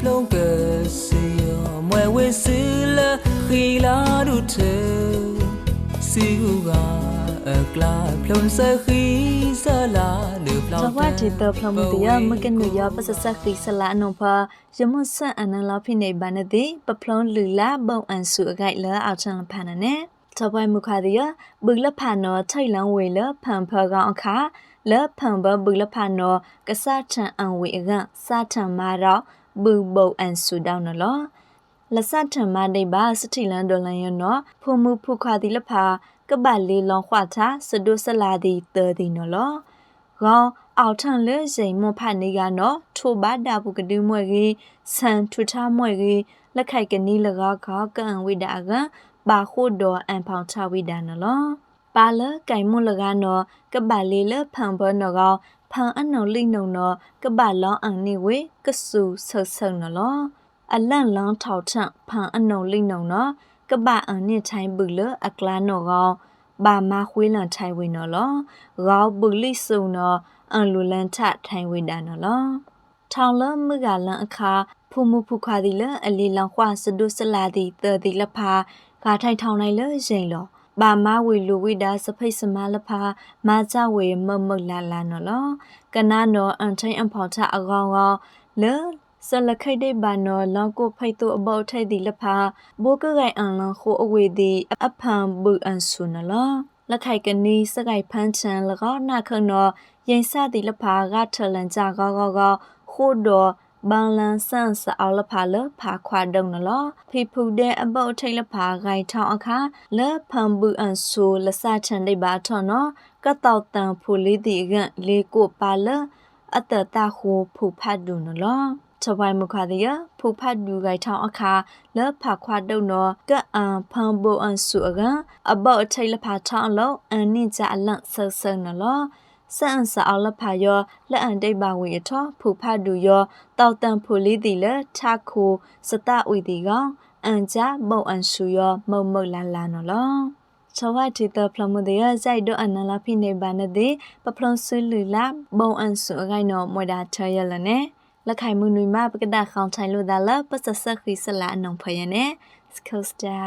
plong ke si mwe we si la khi la du te si u ga a kla plong sa khi sa la du plong ta wa ti ta plong ti ya ma ken nu ya pa sa sa khi sa la no pha ya mo san an na la phi nei ba na ti pa plong lu la bong an su a gai la a chan la pha na ne တဝိုင်မူခါဒီယဘုလဖာနောထိုင်လန်ဝေလဖန်ဖကောင်အခါလဖန်ဘဘုလဖာနောကဆာထန်အံဝေကစာထန်မာတော့ ဘူဘုံအန်စုတောင်းနော်လဆတ်ထမဒိဘာစတိလန်ဒေါ်လန်ယနောဖုံမှုဖုခါတိလဖာကပလေးလောင်ခွာတာစဒုစလာဒီတေဒီနော်လောကောအောက်ထန်လဲစိန်မဖတ်နေကနော်ထိုဘာဒါဘူးကဒူးမွဲကြီးဆန်ထူထားမွဲကြီးလက်ခိုက်ကနီးလကားကောကန်ဝိဒါကပါခုဒေါ်အန်ဖောင်ချဝိဒါနော်လောပါလကင်မွလကနော်ကပလေးလဖန်ဘောနော်ကော ဖန်အနော်လိနုံနော်ကပလောင်းအန်နေဝေကဆူဆော့ဆော့နော်လောအလန့်လောင်းထောက်ထန့်ဖန်အနုံလိမ့်နုံနော်ကပအန်နှစ်ထိုင်းဘူးလအကလာနော်ကောဘာမခွေးလန်ထိုင်ဝင်နော်လောဂေါဘူးလိဆုံနော်အန်လူလန်ထထိုင်ဝင်တာနော်လောထောင်လမကလန်အခါဖူမှုဖူခွာဒီလအလီလောင်ခွာစဒုစလာဒီတဒီလဖာဂါထိုင်ထောင်နိုင်လရင်လော ဘာမဝီလူဝိဒါစဖိတ်စမလဖာမာကြဝေမမလာလာနော်လောကနာနော်အန်ထိုင်အဖော်ချအကောင်ကောလေဆလခိတ်ဒိဘာနောလောက်ကိုဖိတ်တူအဘောထိုက်ဒီလဖာဘိုးကဂိုင်အန်လန်ခိုအဝေဒီအဖန်ဘူအန်ဆုနလောလက်ခိုက်ကနီစကိုက်ဖန်းချန်လကောနာခနောရင်စသည်လဖာကထလန်ကြကောကောကောခိုးတော် ဘန်လန်ဆန်စအောလဖာလဖာခွာဒုံနလောဖိဖူတဲ့အဘောထိတ်လဖာဂိုင်ထောင်းအခါလဖန်ဘူအန်ဆုလစချန်ဒိဘာထောနောကတောက်တန်ဖူလေးဒီကလေကိုပါလအတတခုဖူဖတ်ဒုနလောချဝိုင်မခါဒီယဖူဖတ်ဒူဂိုင်ထောင်းအခါလဖာခွာဒုံနောကအန်ဖန်ဘူအန်ဆုအကအဘောထိတ်လဖာထောင်းလောအန်နိကြအလန့်ဆဆနလော စန်စအောလဖာယောလက်အန်တိတ်ပါဝေထောဖူဖတ်ဒူယောတောက်တန်ဖူလေးတီလထခုစတဝီတီကောင်အန်ကြဘုံအန်ရှူယောမုံမုတ်လာလာနော်လောချဝတ်တီတဖလမှုတဲ့ဇိုက်ဒိုအနလာဖိနေဘာနတဲ့ပပလွန်ဆူလူလာဘုံအန်ဆူအကိုင်နော်မွေတာချရလနဲ့လက်ခိုင်မှုနွေမပကဒခေါင်ထိုင်လို့ဒါလပစဆက်ခိစလာအနုံဖယနဲ့စကောစတာ